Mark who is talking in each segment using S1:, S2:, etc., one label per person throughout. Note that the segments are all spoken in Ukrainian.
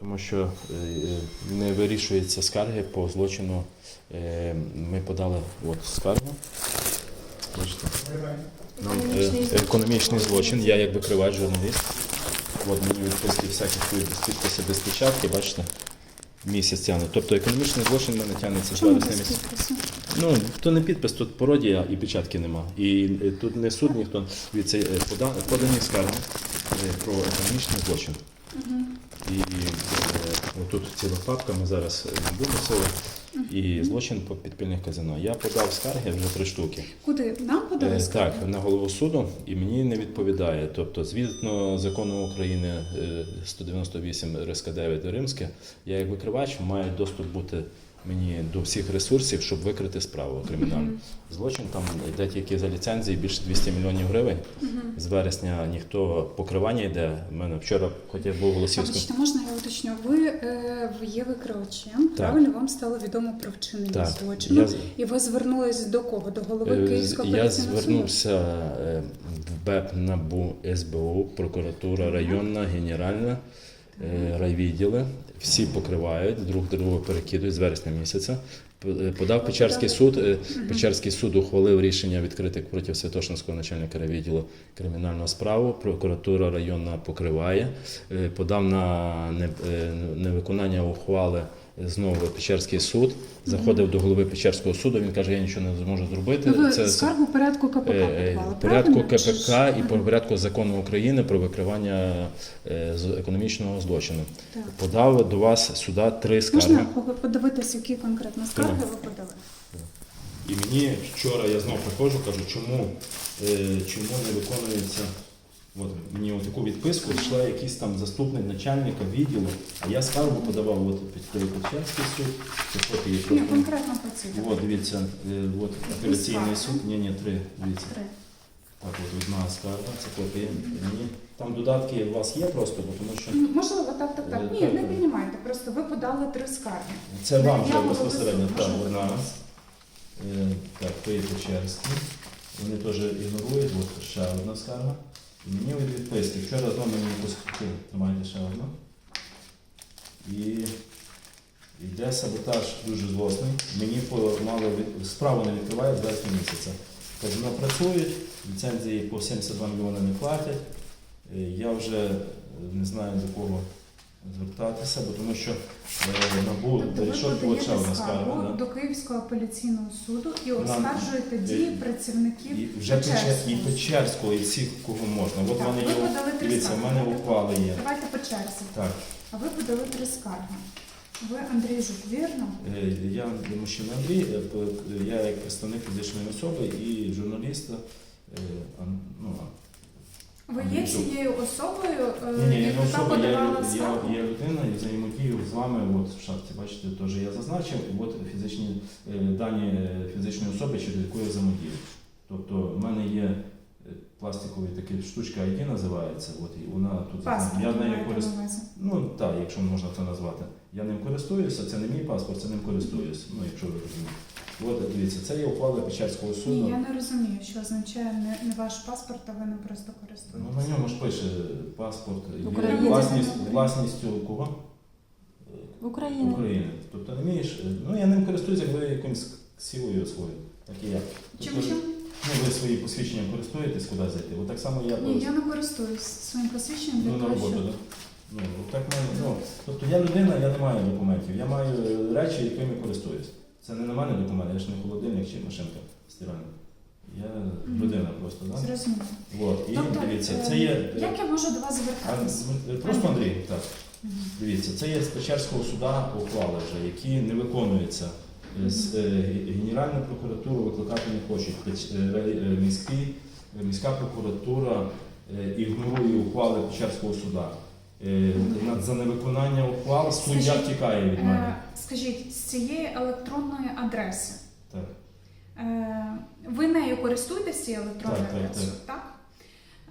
S1: Тому що е, не вирішуються скарги по злочину. Е, Ми подали от скаргу. Бачите? Е, економічний злочин. Я як викривач журналіст. От мені відписки всяких підписи без печатки, бачите, місяць тягне. Тобто економічний злочин в мене тягнеться з вересня місяця. Ну, то не підпис, тут пародія і печатки нема. І тут не суд, ніхто. Е, пода- подані скарги про економічний злочин. І отут тут ціла папка, ми зараз е, цього. І злочин по підпільних казино. Я подав скарги вже три штуки.
S2: Куди? Нам подали скарги?
S1: Так, на голову суду, і мені не відповідає. Тобто, згідно закону України е, 198 РСК 9 Римське, я як викривач маю доступ бути мені до всіх ресурсів, щоб викрити справу кримінальну. Злочин там йде тільки за ліцензії більше 200 мільйонів гривень. З вересня ніхто покривання йде. У мене вчора, хоча я був.
S2: Вибачте, можна я уточню? Ви, е, є викривачем, правильно? Вам стало відомо про вчинення
S1: Так.
S2: злочину.
S1: Я з-
S2: І ви звернулись до кого? До голови
S1: Е,
S2: Київського
S1: Я
S2: апеляційного суду?
S1: звернувся е, в БЕП НАБУ СБУ, прокуратура районна, генеральна, райвідділи. Всі покривають, друг другого перекидують з вересня місяця. Е, Подав Печерський суд. е, Печерський суд ухвалив рішення відкрити проти Святошинського начальника райвідділу кримінальну справу. Прокуратура районна покриває. Е, Подав на е, невиконання ухвали знову Печерський суд. Заходив до голови Печерського суду. Він каже, я нічого не зможу зробити.
S2: Ну, ви
S1: Це-
S2: скаргу порядку КПК
S1: Е, е,
S2: подавали,
S1: порядку
S2: правильно?
S1: КПК і по порядку закону України про викривання е, економічного злочину.
S2: Так.
S1: Подав до вас сюди три скарги.
S2: Можна подивитися, які конкретно скарги ви подали?
S1: І мені вчора я знов приходжу, кажу, чому, чому не виконується. От мені таку відписку йшла якийсь там заступник начальника відділу, а я скаргу подавав от під Печерський суд, це копії
S2: Ні,
S1: просто.
S2: конкретно по цій.
S1: От дивіться, е, от апеляційний суд. Ні, ні, три. Дивіться.
S2: Три.
S1: Так, от одна скарга, це копія. Мені там додатки у вас є просто, бо тому що
S2: М, Можливо, так, так, так.
S1: Е,
S2: Ні,
S1: так,
S2: не
S1: так.
S2: піднімайте. Просто ви подали три скарги.
S1: це вам вже
S2: Я
S1: безпосередньо. Так,
S2: висунути.
S1: одна. Е, Так, то є Печерський. Вони теж ігнорують, от ще одна скарга. Мені від відписки. Вчора знову мені якусь тримайте ще одну. І йде саботаж дуже злосний. Мені мало від... справу не відкривають з вересня місяця. Казино працюють, ліцензії по 72 мільйони не платять. Е, Я вже е, не знаю до кого звертатися, бо тому що е, НАБУ
S2: Тобто
S1: ще
S2: подаєте
S1: одна скарга.
S2: до Київського апеляційного суду і оскаржуєте дії працівників
S1: І вже Печер, і
S2: Печерського.
S1: Печерського, і всіх, кого можна. От
S2: Так,
S1: мене
S2: ви
S1: є,
S2: подали три
S1: дивіться, в
S2: скарги.
S1: мене ухвали є.
S2: Давайте по черзі.
S1: Так,
S2: А ви подали три скарги. Ви Андрій Жук, вірно?
S1: е, я мужчина Андрій, е, п- я як представник фізичної особи і журналіста. е, ан- ну,
S2: Ви є цією особою, е,
S1: Ні, ні, я не
S2: яка
S1: особа, я,
S2: подавала
S1: я,
S2: скаргу?
S1: я людина і взаємодію з вами. От в шапці, бачите, теж я зазначив, от фізичні е, дані е, фізичної особи, через яку я взаємодію. Тобто в мене є пластикові такі штучка ID називається, от і вона тут
S2: Паспорт
S1: я нею користуюся. Ну так, якщо можна це назвати. Я ним користуюся, це не мій паспорт, це ним користуюсь. Ну, якщо ви розумієте. От дивіться, це є ухвала Печерського суду.
S2: Ні, я не розумію, що означає не, не ваш паспорт, а ви ним просто
S1: Ну, на ньому ж пише паспорт, є власність, власністю кого?
S3: В Україні.
S1: України. Тобто не вмієш. Ну я ним користуюся, як ви якимось сілою своєю, так і я.
S2: Чим
S1: Тобто,
S2: чим?
S1: Ну, ви свої посвідчення користуєтесь, куди зайти. От так само я
S2: Ні, я не користуюсь своїм посвідченням для
S1: ну, на
S2: того,
S1: роботу,
S2: щоб...
S1: Ну, от так мене, ну, тобто я людина, я не маю документів. Я маю е, речі, якими користуюсь. Це не на мене документ, я ж не холодильник чи машинка стиральна. Я
S2: Мгм.
S1: людина просто, так?
S2: Зрозуміло.
S1: От. І
S2: Тобто,
S1: дивіться,
S2: е,
S1: це є.
S2: Як я можу до вас
S1: А, Просто Андрій, так.
S2: Мгм.
S1: Дивіться, це є з Печерського суда ухвали вже, які не виконуються. Е, е, Генеральну прокуратуру викликати не хочуть. Е, міська прокуратура ігнорує ухвали Печерського суда. За невиконання ухвал суддя втікає від мене.
S2: Скажіть, з цієї електронної адреси,
S1: Так.
S2: ви нею користуєтесь цією електронною
S1: Так, так,
S2: адресою, так?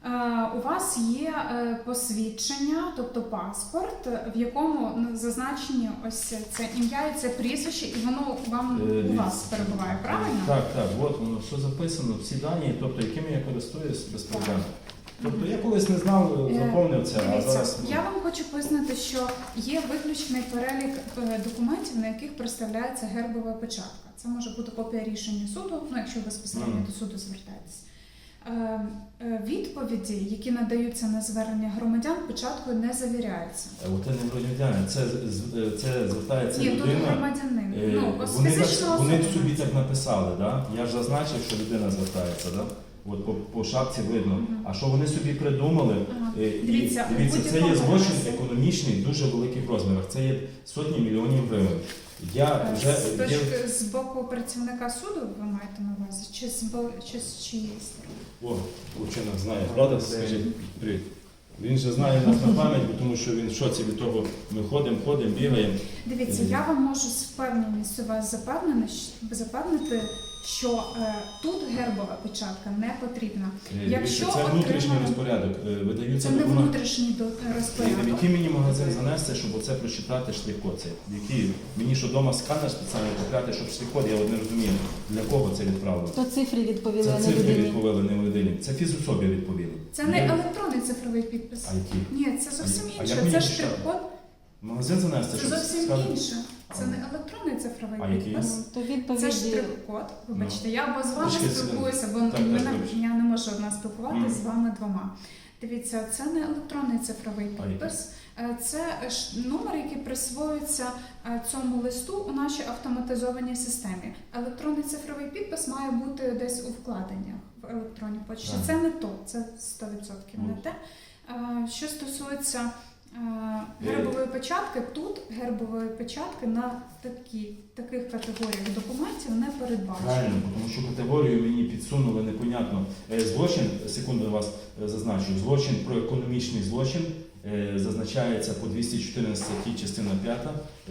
S2: Е, У вас є е, посвідчення, тобто паспорт, в якому ну, зазначені ось це ім'я і це прізвище, і воно вам
S1: Е,
S2: у вас перебуває, правильно?
S1: Так, так, от воно все записано, всі дані, тобто якими я користуюсь без проблем. Тобто я колись не знав, заповнив це, а зараз.
S2: я вам хочу пояснити, що є виключний перелік документів, на яких представляється гербова печатка. Це може бути копія рішення суду, ну якщо ви безпосередньо
S1: Мгм.
S2: до суду звертаєтесь. Е, е, Відповіді, які надаються на звернення громадян, початку не завіряються.
S1: Е, це не громадяни, це, це звертається
S2: Ні, тут громадянин.
S1: Е,
S2: Ну,
S1: Вони, вони
S2: в
S1: собі так написали, да? я ж зазначив, що людина звертається. Да? От по, по шапці видно.
S2: Мгм.
S1: А що вони собі придумали?
S2: Ага.
S1: Е, і
S2: Дивіться, у
S1: дивіться, це є
S2: будь-якому
S1: злочин
S2: разі-
S1: економічний в дуже великих розмірах. Це є сотні мільйонів гривень. Я
S2: Е,
S1: вже
S2: З,
S1: є,
S2: точки, з боку працівника суду ви маєте на увазі, чи з, бо- чи з чиєї сторони?
S3: О, ученик знає, правда? Скажіть, привіт. Він же знає нас на пам'ять, бо тому що він в шоці від того, ми ходимо, ходимо, бігаємо.
S2: Дивіться, я вам можу з впевненістю вас запевнити, запевнити, що е, тут гербова печатка не потрібна.
S1: Е,
S2: Якщо
S1: це внутрішній
S2: отримали-
S1: розпорядок. Е, Видаються
S2: Це не
S1: документи.
S2: внутрішній до-
S1: І в який мені магазин занести, щоб оце прочитати штрих-код цей? Який? Мені що вдома сканер спеціально купляти, щоб штрих-код, я от не розумію, для кого це відправлено.
S4: То цифри відповіли,
S1: Це
S4: а не
S1: цифри
S4: людині.
S1: відповіли, не людині. Це фізособі відповіли.
S2: Це не
S1: Я-
S2: електронний цифровий підпис.
S1: А які?
S2: Ні, це зовсім
S1: А
S2: інше.
S1: як мені
S2: Це
S1: читати?
S2: штрих-код,
S1: Магазин занести,
S2: це
S1: щоб
S2: зовсім
S1: сканер?
S2: інше. Це не електронний цифровий
S1: А який?
S2: підпис.
S4: То
S2: Це
S4: відповіді
S2: штрих-код. Вибачте, я або з вами
S1: Трішки
S2: спілкуюся, бо
S1: Так, так,
S2: ми не- я не можу одна спілкуватися
S1: Мгм.
S2: з вами двома. Дивіться, це не електронний цифровий
S1: А
S2: підпис. Е, Це ж номер, який присвоюється е, цьому листу у нашій автоматизованій системі. Електронний цифровий підпис має бути десь у вкладеннях в електронній почті.
S1: Ага.
S2: Це не то, це 100% не
S1: Ну.
S2: те. Е, Що стосується гербової печатки, тут гербової печатки на такі, таких категоріях документів не передбачено.
S1: Правильно, тому що категорію мені підсунули непонятно. Е, Злочин, секунду вас е, зазначу, злочин про економічний злочин е, зазначається по 214 статті частина 5.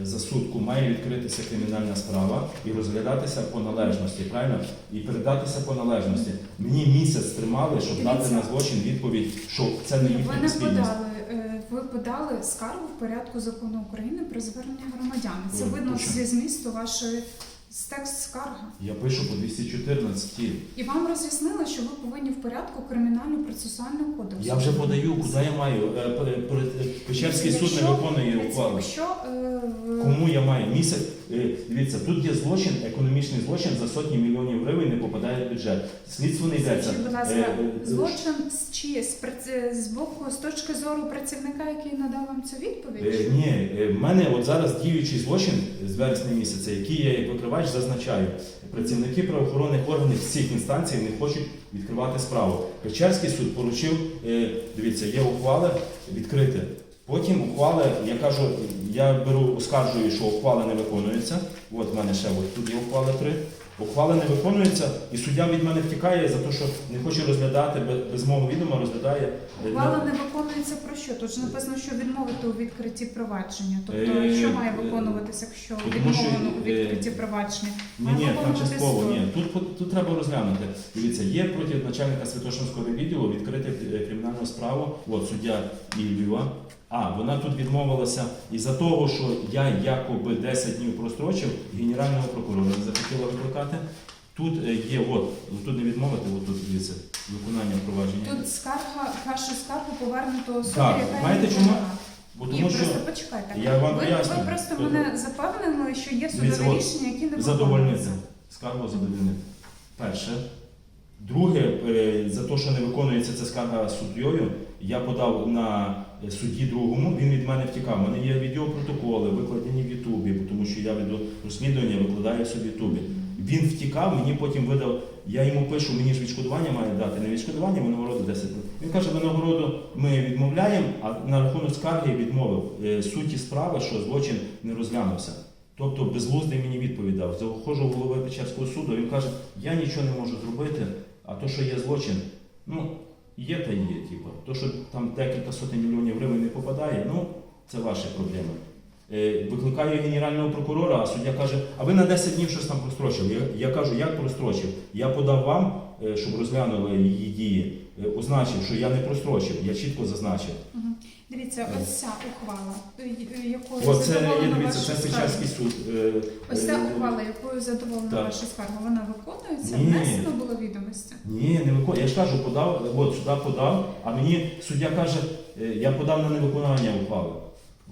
S1: Е, За сутку має відкритися кримінальна справа і розглядатися по належності, правильно? І передатися по належності. Мені місяць тримали, щоб дати на злочин відповідь, що це не їхня
S2: ви не
S1: підспільність.
S2: подали. е, Ви подали скаргу в порядку закону України про звернення громадян. Це видно
S1: почему?
S2: зі змісту вашої текст скарга.
S1: Я пишу по 214.
S2: І вам роз'яснили, що ви повинні в порядку кримінально-процесуального кодексу.
S1: Я вже подаю, куди я маю. Е, п- п- Печерський суд не виконує ухвали.
S2: Е,
S1: Кому я маю місяць? Е, Дивіться, тут є злочин, економічний злочин за сотні мільйонів гривень не попадає в бюджет. Слідство не йдеться.
S2: Будь ласка,
S1: Е, е,
S2: злочин з чи з, боку з точки зору працівника, який надав вам цю відповідь?
S1: Е, Ні, е, в мене от зараз діючий злочин з вересня місяця, який я як викривач зазначаю. Працівники правоохоронних органів всіх інстанцій не хочуть відкривати справу. Печерський суд поручив, е, дивіться, є ухвали відкрити. Потім ухвали, я кажу, я беру, оскаржую, що ухвали не виконуються. От в мене ще от тут є ухвали три. Ухвали не виконуються, і суддя від мене втікає за те, що не хоче розглядати без, мого відома, розглядає.
S2: Ухвала не виконується про що? Тут ж написано, що відмовити у відкритті провадження. Тобто,
S1: Е,
S2: що має виконуватися, якщо відмовлено у
S1: е,
S2: відкритті провадження?
S1: Ні, ні, там частково ні. Тут, тут треба розглянути. Дивіться, є проти начальника Святошинського відділу відкрити е, кримінальну справу. От суддя Іллєва. А вона тут відмовилася із-за того, що я якоби 10 днів прострочив, генерального прокурора не захотіла викликати. Тут е, є, от, тут не відмовити, от тут дивіться, виконання провадження.
S2: Тут скарга, вашу скаргу повернуто особі,
S1: Так,
S2: яка
S1: знаєте
S2: не
S1: чому? Бо
S2: Ні,
S1: тому що
S2: просто почекайте.
S1: я вам
S2: ви,
S1: поясню.
S2: ви просто мене запевнили, що є
S1: Дивіться, от,
S2: рішення, які не
S1: задовольнити.
S2: виконуються.
S1: Скаргу задовольнити. Перше. Друге, е, за те, що не виконується ця скарга суддєю, я подав на е, судді другому, він від мене втікав. У мене є відеопротоколи, викладені в Ютубі, тому що я веду розслідування, викладаю все в Ютубі. Він втікав, мені потім видав, я йому пишу, мені ж відшкодування має дати, не відшкодування, винагороду 10 років. Він каже, винагороду ми відмовляємо, а на рахунок скарги відмовив Е, суті справи, що злочин не розглянувся. Тобто безглуздий мені відповідь дав. Заходжу голови Печерського суду, він каже, я нічого не можу зробити, а то, що є злочин, ну, є та є, типу. То, що там декілька сотень мільйонів гривень не попадає, ну, це ваші проблеми. Е, Викликаю генерального прокурора, а суддя каже, а ви на 10 днів щось там прострочили. Я, я кажу, як прострочив? Я подав вам, щоб розглянули її дії, е, означив, що я не прострочив, я чітко зазначив.
S2: Дивіться, ось ця ухвала, е, е, якою
S1: Оце
S2: задоволена
S1: дивіться,
S2: ваша
S1: це
S2: скарга.
S1: Печерський суд. е,
S2: Ось
S1: е,
S2: ця ухвала, якою задоволена
S1: Так.
S2: ваша скарга, вона виконується?
S1: Ні.
S2: Внесено було відомості?
S1: Ні, не виконує. Я ж кажу, подав, от сюди подав, а мені суддя каже, е, я подав на невиконання ухвали.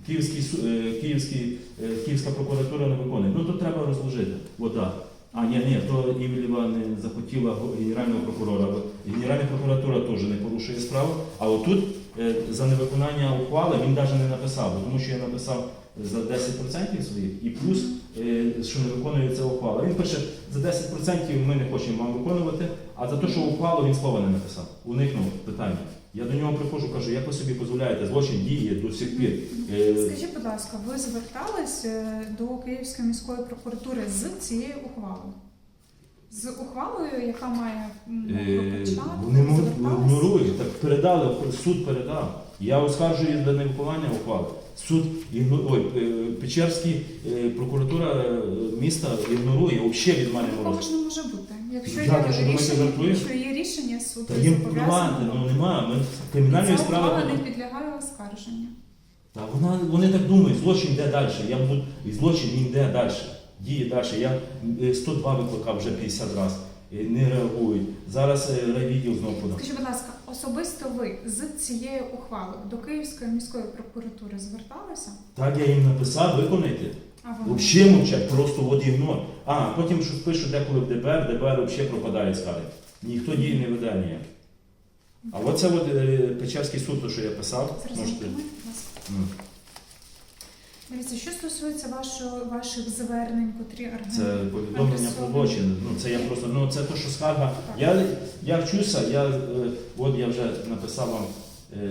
S1: Київський, су- е, Київський, е, Київська прокуратура не виконує. Ну то треба розложити. От так. А ні, ні, то Івлєва не захотіла генерального прокурора. Генеральна прокуратура теж не порушує справу. А отут е, за невиконання ухвали він навіть не написав, тому що я написав за 10% своїх і плюс, е, що не виконується ухвала. Він пише, за 10% ми не хочемо вам виконувати, а за те, що ухвалу він слова не написав. Уникнув питання. Я до нього приходжу, кажу, як ви собі дозволяєте, злочин діє до сих пір. Е,
S2: Скажіть, будь ласка, ви звертались е, до Київської міської прокуратури з цією ухвалою? З ухвалою, яка має
S1: Е, Вони ігнорують. Так передали, суд передав. Я оскаржую за невиконання ухвали. Суд ігно- ой, е, Печерський прокуратура міста ігнорує, взагалі від мене
S2: Такого ж не може бути. Якщо
S1: Як,
S2: є
S1: ви що,
S2: рішення, якщо є рішення суду,
S1: Та їм плювати, ну нема. Ми кримінальної
S2: ця
S1: справи.
S2: ухвала не підлягає оскарженню.
S1: Та вона, вони так думають, злочин йде далі. Я буду, і злочин він йде далі, діє далі. Я е, 102 викликав вже 50 разів, не реагують. Зараз е, райвідділ знову подав.
S2: Скажіть, будь ласка, особисто ви з цією ухвалою до Київської міської прокуратури зверталися?
S1: Так я їм написав, виконайте.
S2: А?
S1: Взагалі мовчать, просто от ігнор. А потім щось пишуть деколи в ДБР, ДБР взагалі пропадає скарги. Ніхто дії не веде ніяк. А оце от е, Печерський суд, то, що я писав,
S2: Зараз
S1: можете.
S2: затримайте, будь ласка.
S1: М.
S2: Дивіться, що стосується вашого, ваших звернень, котрі
S1: Це повідомлення про злочин. Ну це я просто ну це то, що скарга. Я, я вчуся, я е, от я вже написав вам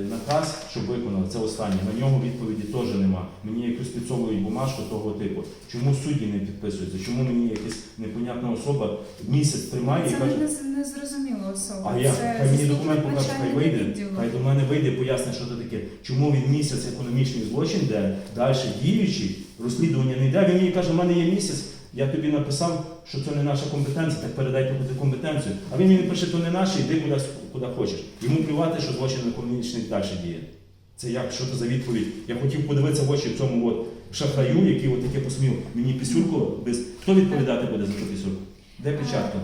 S1: наказ, щоб виконали. Це останнє. На нього відповіді теж нема. Мені якусь підсовують бумажку того типу. Чому судді не підписуються? Чому мені якась непонятна особа місяць тримає і
S2: Це
S1: каже.
S2: не, не, незрозуміла особа.
S1: А я
S2: Це
S1: хай мені
S2: заступник
S1: документ покаже, хай
S2: начальника
S1: вийде,
S2: відділу.
S1: хай до мене вийде, пояснить, що це таке. Чому він місяць економічний злочин, де далі діючий, розслідування не йде. Він мені каже, в мене є місяць, я тобі написав, що це не наша компетенція, так передай тобі компетенцію. А він мені пише, то не наше, йди куди, куди хочеш. Йому плювати, що злочин економічний далі діє. Це як, що це за відповідь? Я хотів подивитися в очі цьому от шахраю, який от таке посмів мені пісюрку без. Хто відповідати буде за ту пісюрку? Де печатка?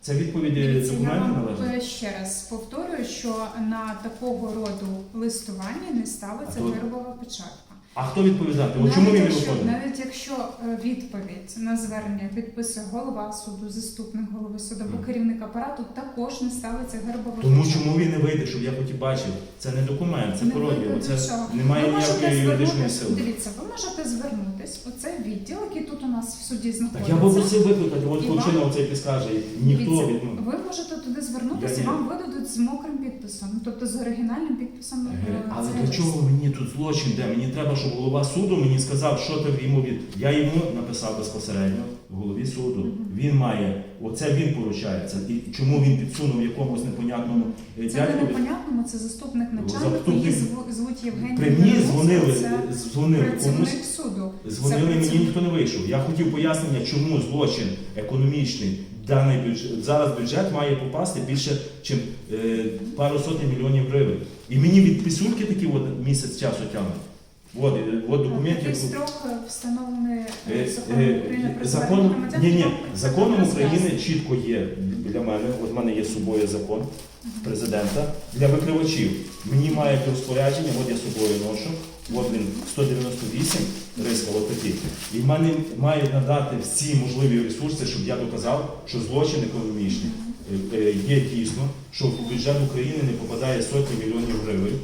S1: Це відповіді документи
S2: вам е, ще раз повторюю, що на такого роду листуванні не ставиться
S1: А то-
S2: печатка.
S1: А хто відповідати? От чому він не
S2: якщо,
S1: виходить?
S2: навіть якщо е, відповідь на звернення підписує голова суду, заступник голови суду або керівник апарату, також не ставиться гербова
S1: Тому
S2: печатка.
S1: чому він не вийде, щоб я хоч і бачив? Це не документ, це
S2: Не
S1: пародія.
S2: вийде
S1: Це
S2: нічого.
S1: немає
S2: Ви можете
S1: ніякої юридичної
S2: звернутись-
S1: сили.
S2: Дивіться, ви можете звернутись у цей відділ, який тут у нас в суді
S1: Так
S2: знаходиться.
S1: я попросив викликати, от
S2: І
S1: хлопчина
S2: вам-
S1: оцей підскаже, ніхто
S2: Дивіться,
S1: від ну,
S2: Ви можете туди звернутися,
S1: Я
S2: і
S1: ні.
S2: вам видадуть з мокрим підписом, тобто з оригінальним підписом.
S1: Е,
S2: е,
S1: Але для чого мені тут злочин де? Мені треба, щоб голова суду мені сказав, що ти йому від. Я йому написав безпосередньо в голові суду. Він має, оце він поручається. І чому він підсунув якомусь непонятному е,
S2: Це не
S1: дядькові?
S2: непонятному, це заступник начальника,
S1: Заступник-
S2: її зву- звуть Євгеній.
S1: При мені дзвонили,
S2: це
S1: дзвонили комусь.
S2: працівник суду.
S1: Дзвонили мені,
S2: працівник.
S1: ніхто не вийшов. Я хотів пояснення, чому злочин економічний даний бюджет зараз бюджет має попасти більше, ніж е, пару сотень мільйонів гривень. І мені від пісюльки такі от місяць часу тягнуть. От, е, от документ,
S2: Такий
S1: як
S2: строк е, встановлений законом
S1: е,
S2: України про
S1: закон, ні, ні, законом. України чітко є для мене. От в мене є з собою закон президента для викривачів. Мені мають розпорядження, от я з собою ношу. От він 198 риска, от такий. І в мене мають надати всі можливі ресурси, щоб я доказав, що злочин економічний е, е, є дійсно, що в бюджет України не попадає сотні мільйонів гривень.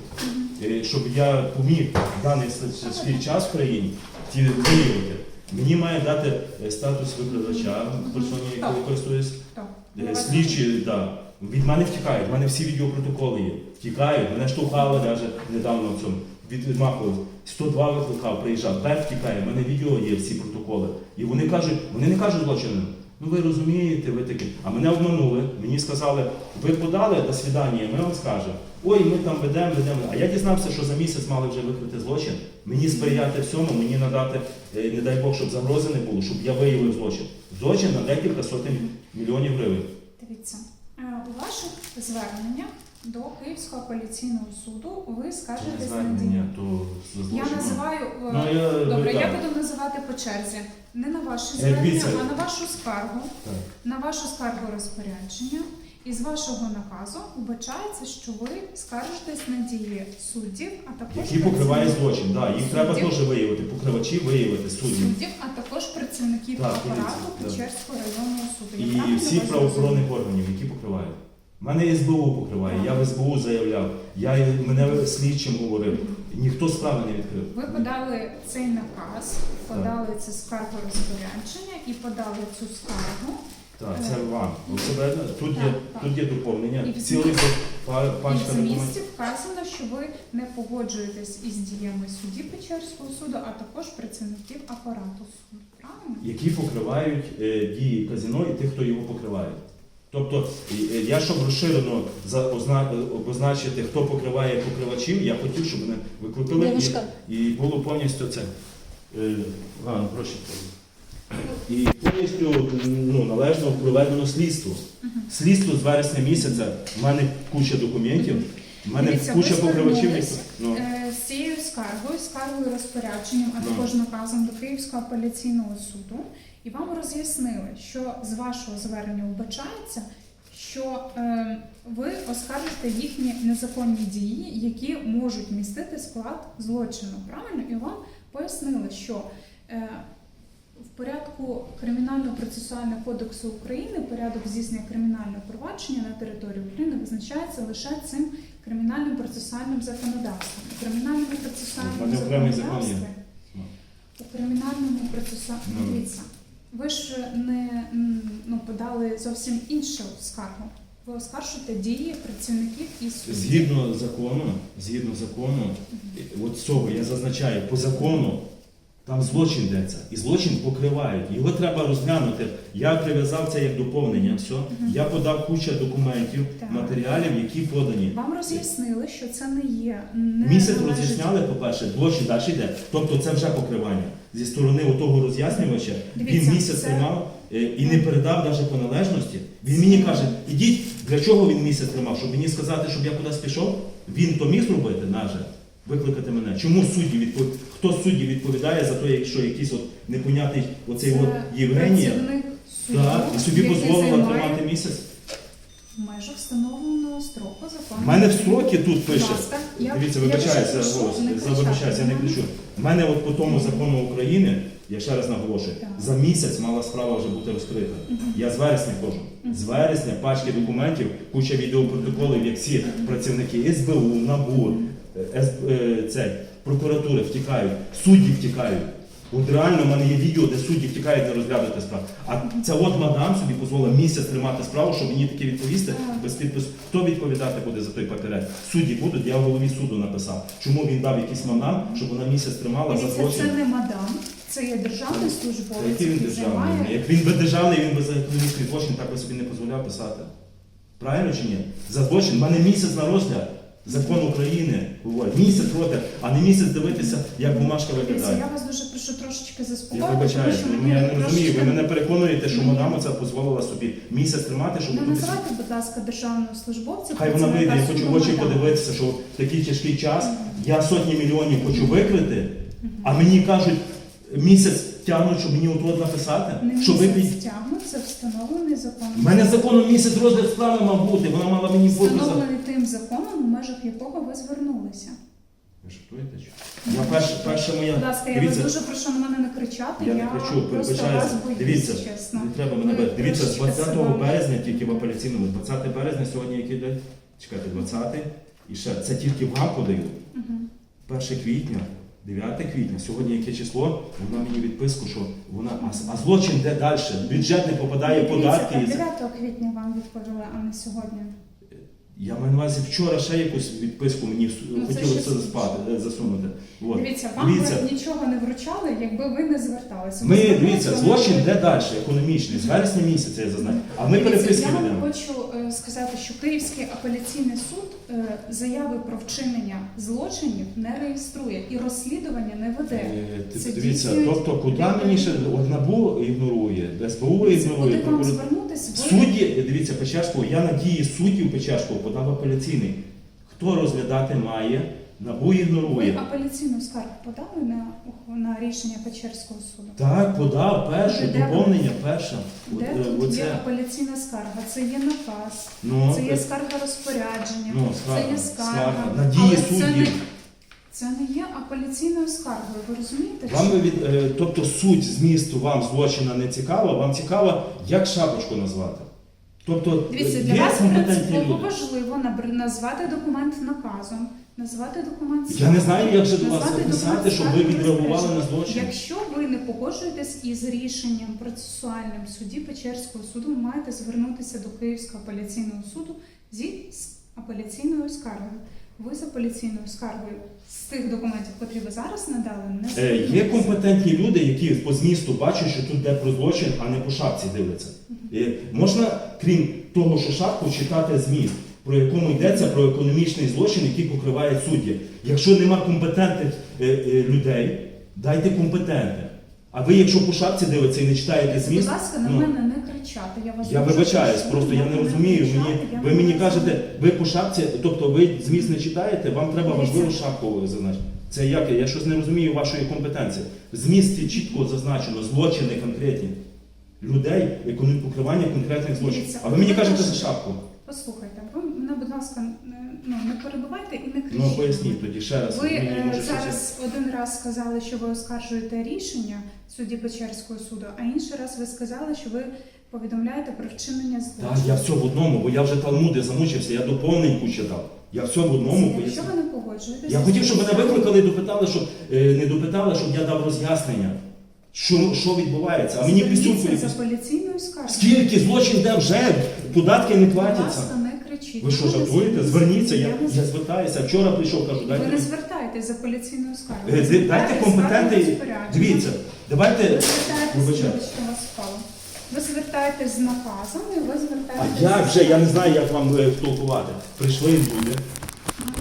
S1: Е, Щоб я поміг в даний свій час в країні ті виявити. Мені має дати е, статус викладача персоні, якою користуюсь.
S2: Так.
S1: Е, Слідчі, да. Від мене втікають, в мене всі відеопротоколи є. Втікають, мене штовхали навіть недавно в цьому. Від відмахували. 102 викликав, приїжджав, БЕП втікає, в мене відео є, всі протоколи. І вони кажуть, вони не кажуть злочинним. Ну ви розумієте, ви такі. А мене обманули, мені сказали, ви подали до свідання, ми вам скажемо. Ой, ми там ведемо, ведемо. А я дізнався, що за місяць мали вже викрити злочин. Мені сприяти всьому, мені надати, е, не дай Бог, щоб загрози не було, щоб я виявив злочин. Злочин на декілька сотень мільйонів гривень.
S2: Дивіться, е, у ваших зверненнях до Київського апеляційного суду ви
S1: не звернення, то
S2: Я називаю е,
S1: Ну, я
S2: добре, я буду називати по черзі. Не на ваше звернення, а на вашу скаргу.
S1: Так.
S2: На вашу скаргу розпорядження і з вашого наказу вбачається, що ви скаржитесь на дії суддів, а також
S1: Які покриває злочин, да, їх треба теж виявити, покривачі виявити суддів.
S2: суддів, а також працівників
S1: Так,
S2: апарату
S1: поліції, да.
S2: Печерського районного суду. Я
S1: І всіх
S2: вас
S1: правоохоронних органів, які покривають. Мене СБУ покриває, я в СБУ заявляв, я мене слідчим говорив. Ніхто справи не відкрив.
S2: Ви подали цей наказ, подали це скаргу розпорядження і подали цю скаргу.
S1: Так, це вам. Видно? Тут є, тут є доповнення.
S2: І в
S1: Цілий
S2: змісті- І
S1: пачка
S2: в змісті
S1: документів.
S2: вказано, що ви не погоджуєтесь із діями судді Печерського суду, а також працівників апарату суду. Правильно?
S1: які покривають е, дії казино і тих, хто його покриває. Тобто, е, я щоб розширено за- озна- е, обозначити, хто покриває покривачів, я хотів, щоб мене викликали
S4: Девушка.
S1: і, і було повністю це. Е, ну, прошу. І повністю ну, належно проведено слідство. Слідство з вересня місяця. У мене куча документів, в мене
S2: Дивіться,
S1: куча
S2: ви
S1: покривачів.
S2: звернулись,
S1: Ну,
S2: Е, З цією скаргою, скаргою розпорядженням, а
S1: Ну.
S2: також наказом до Київського апеляційного суду, і вам роз'яснили, що з вашого звернення вбачається, що е, ви оскаржите їхні незаконні дії, які можуть містити склад злочину. Правильно? І вам пояснили, що е, в порядку Кримінального процесуального кодексу України порядок здійснення кримінального провадження на території України визначається лише цим кримінальним процесуальним законодавством. У кримінальному процесуальному
S1: є.
S2: законодавстві
S1: Ну.
S2: у кримінальному процесуальному
S1: Ну.
S2: дивіться, ви ж не ну, подали зовсім іншу скаргу. Ви оскаржуєте дії працівників і суддів.
S1: Згідно закону, згідно закону, от цього я зазначаю, по закону там злочин йдеться. І злочин покривають. Його треба розглянути. Я прив'язав це як доповнення. Все. Я подав кучу документів,
S2: Так.
S1: матеріалів, які подані.
S2: Вам роз'яснили, що це не є не
S1: Місяць
S2: належить-
S1: роз'ясняли, по-перше, злочин далі йде. Тобто це вже покривання. Зі сторони отого роз'яснювача
S2: Дивіться,
S1: він місяць
S2: це-
S1: тримав е, і не передав навіть по належності. Він мені каже, ідіть, для чого він місяць тримав? Щоб мені сказати, щоб я кудись пішов? Він то міг зробити, наже, викликати мене. Чому судді відпов... Хто судді відповідає за те, якщо якийсь от непонятний оцей
S2: Це
S1: от Євгенія, так, і собі дозволила тримати місяць?
S2: в межах встановленого строку закону.
S1: У мене в строки тут пише.
S2: я-
S1: Дивіться, вибачаюся, вибачаюся, я не кричу. У мене от по тому закону України, я ще раз наголошую,
S2: Так.
S1: за місяць мала справа вже бути розкрита. Я з вересня кажу. З вересня пачки документів, куча відеопротоколів, як всі працівники СБУ, НАБУ, цей, прокуратури втікають, судді втікають. От реально в мене є відео, де судді втікають не розглядати справу. А ця от мадам собі дозволила місяць тримати справу, щоб мені таке відповісти без підпису. Хто відповідати буде за той папірець? Судді будуть, я в голові суду написав. Чому він дав якийсь мадам, щоб вона місяць тримала за
S2: це не мадам, це є державний службовець,
S1: Який він державний?
S2: займає
S1: Як він би державний, він би за економічний злочин так би собі не дозволяв писати. Правильно чи ні? За злочин в мене місяць на розгляд. Закон України говорить. Місяць проти, а не місяць дивитися, як бумажка виглядає.
S2: я вас дуже прошу трошечки
S1: Я
S2: заспокоїти.
S1: вибачаюся,
S2: тому що
S1: ну, я не розумію. Ви мене переконуєте, що
S2: Мені-
S1: мадам це дозволила собі місяць тримати, щоб
S2: Не
S1: тут
S2: називайте, будь ласка, державного службовця.
S1: Хай вона вийде, я хочу в очі подивитися, що в такий тяжкий час я сотні мільйонів хочу викрити, а мені кажуть, місяць тягнуть, щоб мені от написати,
S2: Не
S1: що ви
S2: місяць
S1: під...
S2: це встановлений закон.
S1: У мене законом місяць розгляд справи мав бути, вона мала мені бути.
S2: Встановлений тим законом, в межах якого ви звернулися.
S1: Ви жартуєте чи? Я перша, перша моя.
S2: Будь ласка, я
S1: Дивіться,
S2: вас дуже прошу на мене не кричати.
S1: я не кричу,
S2: просто вас
S1: перебачаюся.
S2: боюсь,
S1: Дивіться,
S2: чесно.
S1: не треба мене
S2: Ви
S1: бити. Дивіться, з
S2: трошечки
S1: 20
S2: себе-
S1: березня тільки в апеляційному, 20 березня сьогодні який день? Чекайте, 20 і ще це тільки вам подають.
S2: Мгм.
S1: 1 квітня, 9 квітня, сьогодні яке число, вона мені відписку, що вона. А, а злочин де далі? Бюджет не попадає податки.
S2: так, 9 квітня вам відповіли, а не сьогодні.
S1: Я маю на увазі вчора ще якусь відписку мені
S2: Ну, ще
S1: це спати, е, засунути. От.
S2: Дивіться, вам
S1: Дивіться.
S2: нічого не вручили. кричали, якби ви не зверталися.
S1: Ми
S2: звернулися,
S1: дивіться, злочин де далі, економічний, з вересня місяця я зазнаю. А ми
S2: Дивіться,
S1: переписки
S2: я вам
S1: ведемо.
S2: хочу е, сказати, що Київський апеляційний суд заяви про вчинення злочинів не реєструє і розслідування не веде.
S1: Е, ти-
S2: Це
S1: Дивіться,
S2: дійсно
S1: тобто куди мені ще от НАБУ ігнорує, СБУ
S2: Дивіться,
S1: ігнорує,
S2: Куди вам
S1: прокуратура.
S2: звернутися? Ви-
S1: Судді, дивіться, Печерського, я надії суддів Печерського подав апеляційний. Хто розглядати має, НАБУ
S2: Ви апеляційну скаргу подали на, на рішення Печерського суду?
S1: Так, подав перше,
S2: Де
S1: доповнення перше. От,
S2: Де
S1: е,
S2: тут є апеляційна скарга? Це є наказ,
S1: ну,
S2: це є
S1: е,
S2: скарга розпорядження,
S1: ну,
S2: це є скарга.
S1: скарга. На дії
S2: це не, це не є апеляційною скаргою. Ви розумієте?
S1: Вам
S2: що-
S1: від, е, тобто суть змісту вам злочина не цікава, вам цікаво, як шапочку назвати. Тобто
S2: Дивіться,
S1: е,
S2: для
S1: є
S2: вас
S1: компетентні
S2: принципово
S1: люди.
S2: важливо набр- назвати документ наказом, назвати документ
S1: Я не знаю, як же до вас
S2: назвати
S1: записати,
S2: документ
S1: щоб ви
S2: скарги
S1: відреагували
S2: розпорядження.
S1: на злочин.
S2: Якщо ви не погоджуєтесь із рішенням процесуальним судді Печерського суду, ви маєте звернутися до Київського апеляційного суду зі с- апеляційною скаргою. Ви з апеляційною скаргою з тих документів, котрі ви зараз надали, не
S1: Е, Є компетентні люди, які по змісту бачать, що тут де про злочин, а не по шапці дивляться. Е, Можна, крім того, що шапку, читати зміст, про якому йдеться про економічний злочин, який покриває судді. Якщо нема компетентних е, е, людей, дайте компетентних. А ви, якщо по шапці дивитеся і не читаєте зміст, Будь
S2: ласка, на
S1: ну,
S2: мене не кричати. Я вас
S1: я
S2: дуже
S1: вибачаюсь,
S2: прошу,
S1: просто я
S2: на
S1: не
S2: мене
S1: розумію.
S2: кричати,
S1: Мені,
S2: я
S1: ви
S2: не
S1: мені кажете, ви по шапці, тобто ви зміст не читаєте, вам треба
S2: Дивіться.
S1: важливу шапку зазначити. Це як? Я щось не розумію вашої компетенції. В змісті чітко зазначено злочини конкретні людей, економ- покривання конкретних злочинів.
S2: Дивіться,
S1: А ви мені
S2: ви
S1: кажете за шапку.
S2: Послухайте, ви мене, будь ласка, ну, не перебивайте і не кричіть.
S1: Ну поясніть тоді ще раз.
S2: Ви
S1: Мені,
S2: е,
S1: може, щось-
S2: зараз один раз сказали, що ви оскаржуєте рішення судді Печерського суду, а інший раз ви сказали, що ви повідомляєте про вчинення
S1: Так, я все в одному, бо я вже талмуди замучився, я доповненьку читав. Я все в одному
S2: Якщо ви не погоджуєтеся,
S1: Я хотів, щоб мене викликали і допитали, щоб е, не допитали, щоб я дав роз'яснення. Що, що відбувається? А мені
S2: зверніться
S1: пісюнку.
S2: з апеляційною скаргою.
S1: Скільки злочин де вже податки не платяться. Ви що жартуєте? Зверніться, я, я звертаюся. Вчора прийшов, кажу, дайте.
S2: Ви не
S1: мені-
S2: звертаєтесь з апеляційною скаргою.
S1: Е, Дайте компетентний. Дивіться, давайте. Вибачайте.
S2: Ви звертаєтесь з наказом і ви
S1: А
S2: звертаєтесь.
S1: як вже, я не знаю, як вам е, втолкувати. Прийшли люди,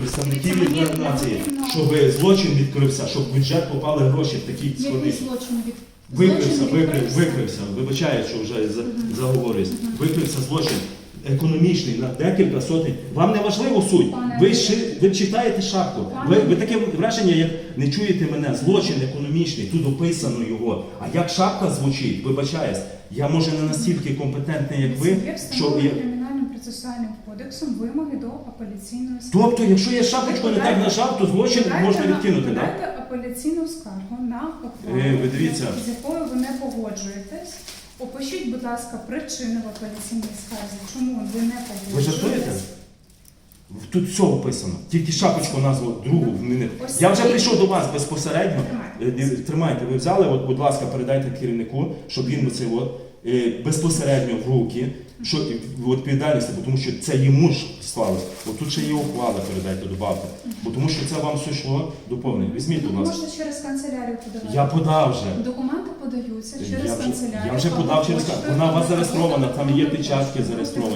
S1: представники
S2: Дивіться,
S1: від нації, щоб злочин відкрився, щоб в бюджет попали гроші в такі склади. Викрився, викрив, викрився. Вибачаю, що вже за- заговорююсь. Викрився злочин економічний на декілька сотень. Вам не важливо суть. Ви, ши, ви читаєте шапку. Ви, ви таке враження, як не чуєте мене. Злочин економічний, тут описано його. А як шапка звучить, вибачаюсь, я може не настільки компетентний, як ви. Що я...
S2: процесуальним кодексом вимоги до апеляційної скарги.
S1: Тобто, якщо я шапочку не так нажав, то злочин
S2: Подайте
S1: можна
S2: на-
S1: відкинути, так?
S2: Подайте апеляційну скаргу на
S1: Е, ви дивіться.
S2: з якою ви не погоджуєтесь. Опишіть, будь ласка, причини в апеляційній скарзі, чому ви не
S1: Ви
S2: погоджуєтесь.
S1: жартуєте? Тут все описано. Тільки шапочку назву другу в мене.
S2: Ось
S1: Я вже прийшов до вас безпосередньо.
S2: Тримайте.
S1: Е, Тримайте, ви взяли, от, будь ласка, передайте керівнику, щоб він оце от, безпосередньо в руки, що е, в відповідальності, бо тому що це йому ж склалось. От тут ще є ухвала, передайте, добавте. Бо тому що це вам все йшло доповнення. Візьміть, будь ласка.
S2: можете через канцелярію подавати.
S1: Я подав вже.
S2: Документи подаються через
S1: Я вже,
S2: канцелярію.
S1: я вже подав через
S2: поштою,
S1: вона у вас зареєстрована, там є печатки зареєстровані.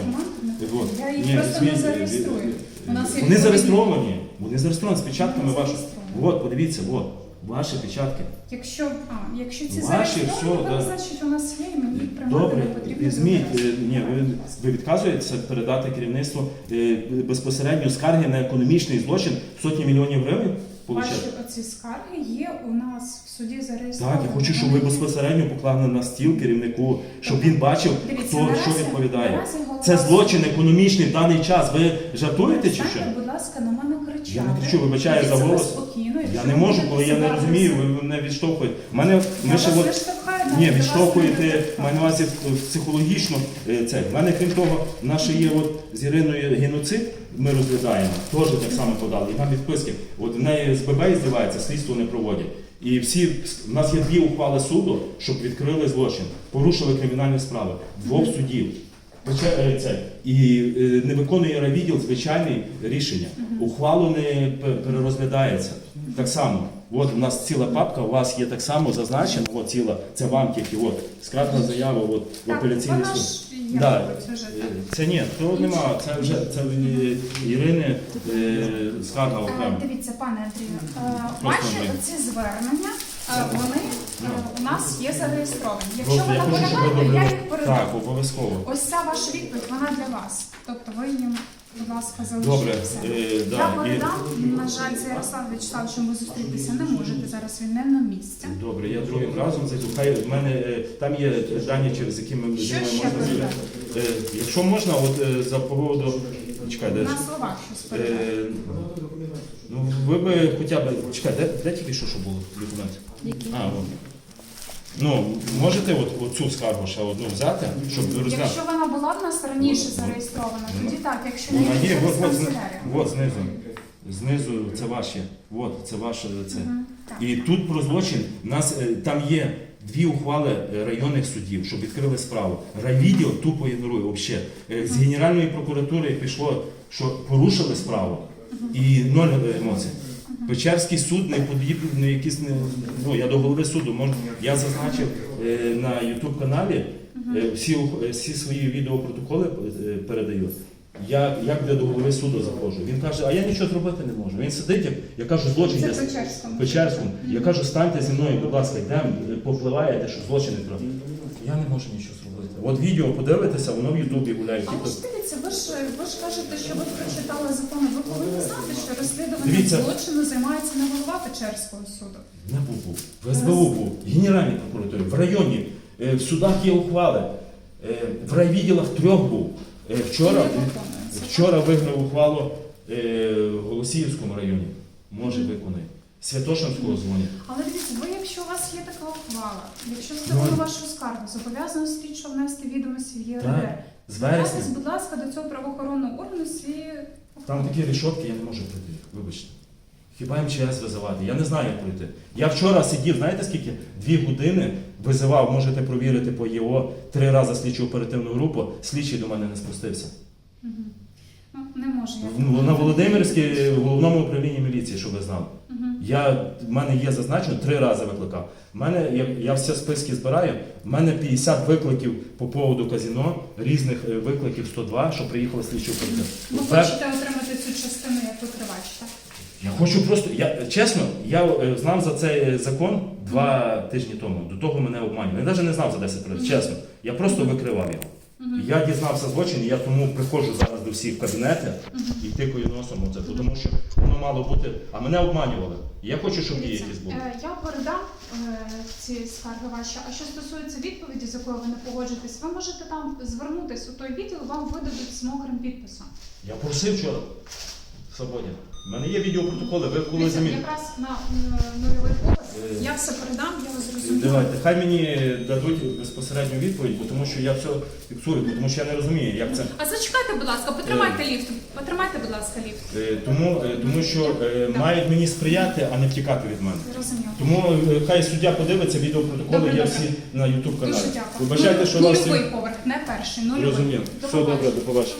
S1: От.
S2: Я їх
S1: Ні,
S2: просто
S1: візьміть,
S2: не
S1: е,
S2: зареєструю. У нас є
S1: Вони
S2: відповідні-
S1: зареєстровані. Вони зареєстровані з печатками
S2: Вони
S1: вашими. От, подивіться, от, ваші печатки.
S2: Якщо, а, якщо ці
S1: Ваші,
S2: зареєстровані,
S1: все,
S2: то
S1: да.
S2: значить у нас є, і мені приймати
S1: Добре,
S2: не потрібно.
S1: візьміть. е, Ні, ви, ви відказуєтеся передати керівництву е, безпосередньо скарги на економічний злочин сотні мільйонів гривень? Получаєте?
S2: оці скарги є у нас в суді зареєстровані.
S1: Так, я хочу, щоб ви
S2: Вони
S1: безпосередньо поклали на стіл керівнику, щоб він бачив,
S2: Дивіться,
S1: хто
S2: наразі-
S1: що відповідає.
S2: наразі голова
S1: Це злочин економічний в даний час. Ви жартуєте чи що?
S2: Перестаньте, будь ласка, на мене кричати.
S1: Я не кричу, вибачаю за голос.
S2: спокійно,
S1: Я
S2: якщо
S1: не
S2: ви
S1: можу,
S2: будете
S1: коли я не
S2: себе
S1: розумію, ви мене відштовхуєте. Мене
S2: Я
S1: ми ще
S2: вас
S1: от ні, відштовхуєте маю на увазі е, психологічно е, це. В мене крім того, наше є от з Іриною геноцид. Ми розглядаємо, теж так само подали. І там відписки. От в неї з ББ здівається, слідство не проводять. І всі в нас є дві ухвали суду, щоб відкрили злочин, порушили кримінальні справи двох судів. Е, Це і не виконує райвідділ звичайне рішення. Ухвалу не пе- перерозглядається. Так само. От у нас ціла папка, у вас є так само зазначено, от ціла, це вам тільки, от, скратна заява, от, в
S2: Так,
S1: апеляційний суд. Да.
S2: мабуть, вже, так.
S1: Це ні, то нема, це вже це в Ірини е, скарга
S2: Е,
S1: окремо.
S2: Дивіться, пане Андрію, е, ваші
S1: Андрій.
S2: ці звернення, е, вони е, у нас є зареєстровані. Якщо ви наполягаєте, я їх передам.
S1: Так, обов'язково.
S2: Ось ця ваша відповідь, вона для вас. Тобто ви їм, будь ласка,
S1: Добре, е,
S2: Я
S1: да, і,
S2: передам, на жаль, з Ярославом Вячеславовичем ви зустрітися не можете, зараз він не на місці.
S1: добре, я другим разом зайду. Хай в мене е, там є дані, через які ми
S2: Що
S1: з ними
S2: ще
S1: можна
S2: передати?
S1: Е, Якщо можна, от е, за поводу. Чекай, де?
S2: На словах щось передати.
S1: Е, ну, ви би хоча б. Чекай, де, де тільки що, що було документ?
S4: Які?
S1: А, от. Ну, можете от, оцю скаргу ще одну взяти, щоб ви розглянули?
S2: Якщо вона була в нас раніше зареєстрована, тоді так, якщо
S1: Вона є, от, от, зни- от знизу. Знизу це ваші. От, це ваше це.
S2: Мгм, так.
S1: І тут про злочин нас е, там є дві ухвали е, районних судів, щоб відкрили справу. Райвідділ тупо ігнорує взагалі. Е, З Генеральної прокуратури пішло, що порушили справу і ноль емоцій. Печерський суд не подібний, не якісь не ну я до голови суду можу. Я зазначив е, на Ютуб каналі е, всі е, всі свої відеопротоколи е, передаю. Я як де до голови суду заходжу. Він каже, а я нічого зробити не можу. Він сидить, як я кажу, злочин
S2: Це
S1: я
S2: Печерському.
S1: Печерському. Я кажу, станьте зі мною, будь ласка, йдемо, попливаєте, що злочин не про. Я не можу нічого зробити. От відео подивитися, воно в Ютубі гуляє.
S2: Але ж дивіться, ви ж ви ж кажете, що ви прочитали закони. Ви повинні знати, що розслідуванням
S1: Дивіться.
S2: злочину займається не голова Печерського суду.
S1: Не був був. В СБУ був, в Генеральній прокуратурі, в районі, е, в судах є ухвали, е, в райвідділах трьох був. Е, Вчора,
S2: Не виконується.
S1: вчора виграв ухвалу е, в Голосіївському районі. Може виконає. Святошинського дзвонять.
S2: Але дивіться, ви, якщо у вас є така ухвала, якщо
S1: Ну,
S2: вашу скаргу, зобов'язано слідчо внести відомості в.
S1: Так. З вересня.
S2: Звертайтесь, будь ласка, до цього правоохоронного органу свої
S1: Там такі рішотки, я не можу пройти. Вибачте. Хіба МЧС визивати? Я не знаю, як пройти. Я вчора сидів, знаєте скільки? Дві години визивав, можете провірити по ЄО, три рази слідчу оперативну групу, слідчий до мене не спустився.
S2: Мгм. Ну, не можу. я
S1: В- Ну, На Володимирській в головному управлінні міліції, щоб ви знали.
S2: Мгм.
S1: Я, в мене є зазначено, три рази викликав. В мене, я, я всі списки збираю, в мене 50 викликів по поводу казіно, різних е, викликів 102, що приїхали слідчі оперативні.
S2: Ви
S1: Пер-
S2: хочете отримати цю частину як викривач, так?
S1: Я хочу просто, я чесно, я е, знав за цей е, закон два тижні тому. До того мене обманювали. Я навіть не знав за 10 років, чесно. Я просто викривав його.
S2: Мгм.
S1: Я дізнався злочин, і я тому приходжу зараз до всіх кабінетів і тикаю носом оце, тому що воно мало бути, а мене обманювали. Я хочу, щоб
S2: Дивіться,
S1: якісь були.
S2: е, Я передам е, ці скарги ваші. А що стосується відповіді, з якою ви не погоджуєтесь, ви можете там звернутись у той відділ, вам видадуть з мокрим підписом.
S1: Я просив вчора. Свободі. У мене є відеопротоколи, ви коли
S2: Дивіться,
S1: замін.
S2: якраз на м, нульовий.
S1: Е,
S2: Я все передам, я вас зрозуміла.
S1: Давайте, хай мені дадуть безпосередню відповідь, бо тому що я все фіксую, бо тому що я не розумію, як це.
S2: А зачекайте, будь ласка, потримайте ліфт. Потримайте, будь ласка, ліфт.
S1: Е, Тому, е, тому що е, мають мені сприяти, а не втікати від мене.
S2: Зрозуміло.
S1: Тому е, хай суддя подивиться, відеопротоколи
S2: Добре,
S1: є
S2: добре.
S1: всі на каналі.
S2: Дуже дякую.
S1: Вибачайте, що вас
S2: Нульовий поверх, не перший, нульовий.
S1: розумів.
S2: До
S1: Все добре,
S2: побачення.
S1: до побачення.